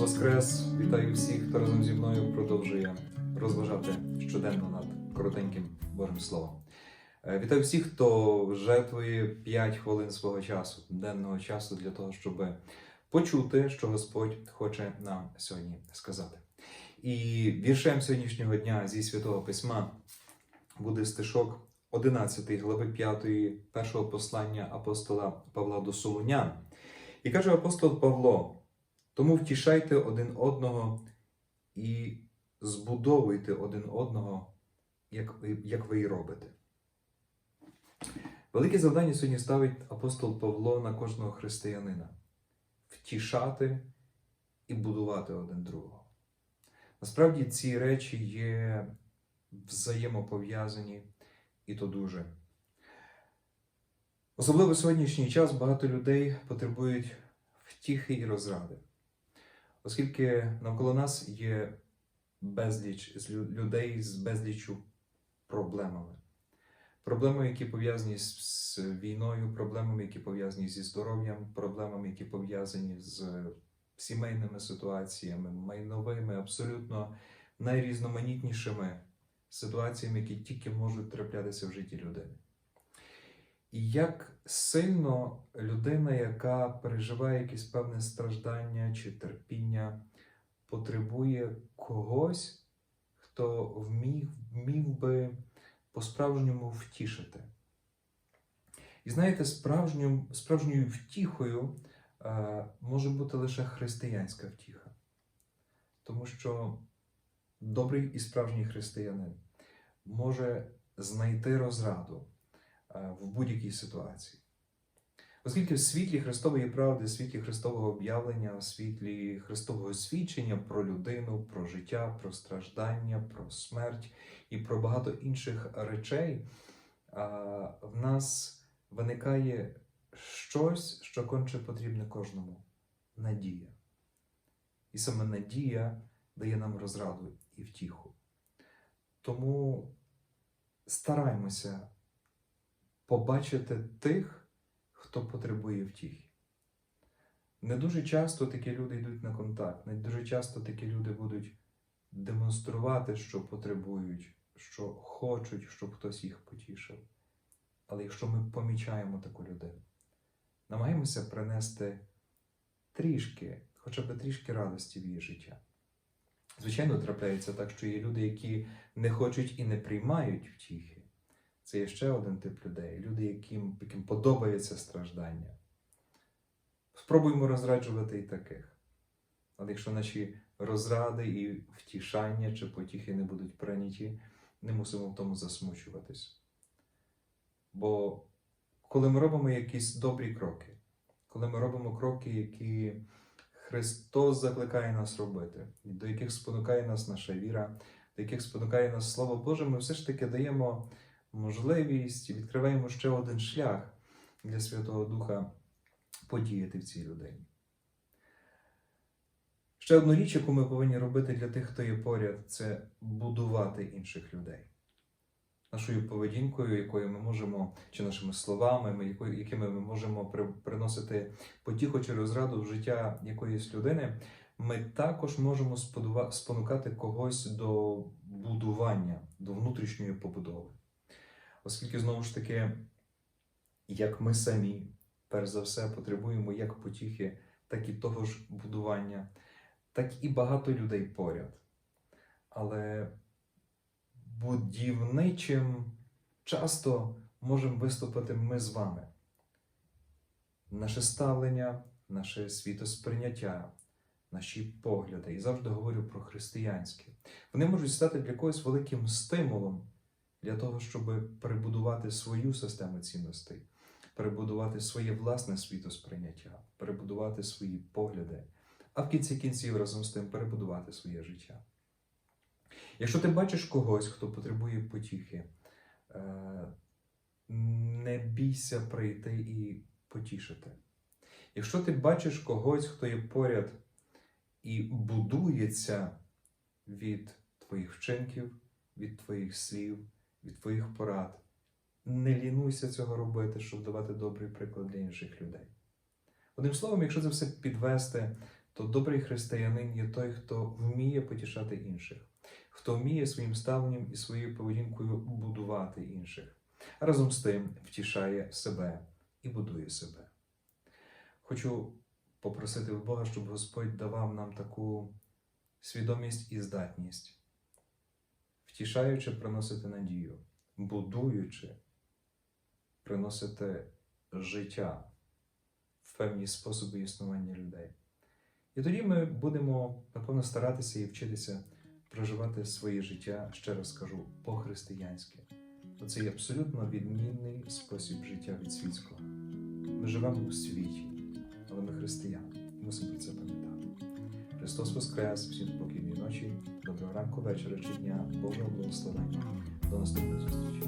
Воскрес! Вітаю всіх, хто разом зі мною продовжує розважати щоденно над коротеньким Божим Словом. Е, Вітаю всіх, хто жертвує 5 хвилин свого часу, денного часу для того, щоб почути, що Господь хоче нам сьогодні сказати. І віршем сьогоднішнього дня зі святого письма буде стишок 11 глави 5 першого послання апостола Павла до Солунян. І каже апостол Павло: тому втішайте один одного і збудовуйте один одного, як, як ви і робите. Велике завдання сьогодні ставить апостол Павло на кожного християнина втішати і будувати один другого. Насправді ці речі є взаємопов'язані і то дуже. Особливо в сьогоднішній час багато людей потребують втіхи і розради, оскільки навколо нас є безліч людей з безліччю проблемами. Проблеми, які пов'язані з війною, проблемами, які пов'язані зі здоров'ям, проблемами, які пов'язані з сімейними ситуаціями, майновими, абсолютно найрізноманітнішими ситуаціями, які тільки можуть траплятися в житті людини. І як сильно людина, яка переживає якесь певне страждання чи терпіння, потребує когось, хто вміг, вмів би по-справжньому втішити. І знаєте, справжньою, справжньою втіхою е, може бути лише християнська втіха. Тому що добрий і справжній християнин може знайти розраду в будь-якій ситуації. Оскільки в світлі Христової правди, в світлі Христового об'явлення, в світлі Христового свідчення про людину, про життя, про страждання, про смерть і про багато інших речей, в нас виникає щось, що конче потрібне кожному надія. І саме надія дає нам розраду і втіху. Тому стараймося побачити тих, хто потребує втіхи. Не дуже часто такі люди йдуть на контакт, не дуже часто такі люди будуть демонструвати, що потребують, що хочуть, щоб хтось їх потішив. Але якщо ми помічаємо таку людину, намагаємося принести трішки, хоча б трішки радості в її життя. Звичайно, трапляється так, що є люди, які не хочуть і не приймають втіхи. Це є ще один тип людей, люди, яким, яким подобається страждання. Спробуємо розраджувати і таких. Але якщо наші розради і втішання чи потіхи не будуть прийняті, не мусимо в тому засмучуватись. Бо коли ми робимо якісь добрі кроки, коли ми робимо кроки, які Христос закликає нас робити, до яких спонукає нас наша віра, до яких спонукає нас Слово Боже, ми все ж таки даємо можливість, відкриваємо ще один шлях для Святого Духа подіяти в цій людині. Ще одну річ, яку ми повинні робити для тих, хто є поряд, це будувати інших людей. Нашою поведінкою, якою ми можемо, чи нашими словами, ми- якими ми можемо при- приносити потіху чи розраду в життя якоїсь людини, ми також можемо спонукати когось до будування, до внутрішньої побудови. Оскільки, знову ж таки, як ми самі, перш за все, потребуємо як потіхи, так і того ж будування, так і багато людей поряд. Але будівничим часто можемо виступити ми з вами. Наше ставлення, наше світосприйняття, наші погляди, і завжди говорю про християнське. Вони можуть стати для когось великим стимулом для того, щоб перебудувати свою систему цінностей, перебудувати своє власне світосприйняття, перебудувати свої погляди, а в кінці кінців разом з тим перебудувати своє життя. Якщо ти бачиш когось, хто потребує потіхи, е, не бійся прийти і потішити. Якщо ти бачиш когось, хто є поряд і будується від твоїх вчинків, від твоїх слів, від твоїх порад, не лінуйся цього робити, щоб давати добрий приклад для інших людей. Одним словом, якщо це все підвести, то добрий християнин є той, хто вміє потішати інших, хто вміє своїм ставленням і своєю поведінкою будувати інших, а разом з тим втішає себе і будує себе. Хочу попросити в Бога, щоб Господь давав нам таку свідомість і здатність, втішаючи, приносити надію, будуючи, приносити життя в певні способи існування людей. І тоді ми будемо, напевно, старатися і вчитися проживати своє життя, ще раз скажу, по-християнськи. Це є абсолютно відмінний спосіб життя від світського. Ми живемо у світі, але ми християни. Мусимо про це пам'ятати. Христос Воскрес, всім спокійної ночі, доброго ранку, вечора чи дня, Божого благословення. До наступної зустрічі.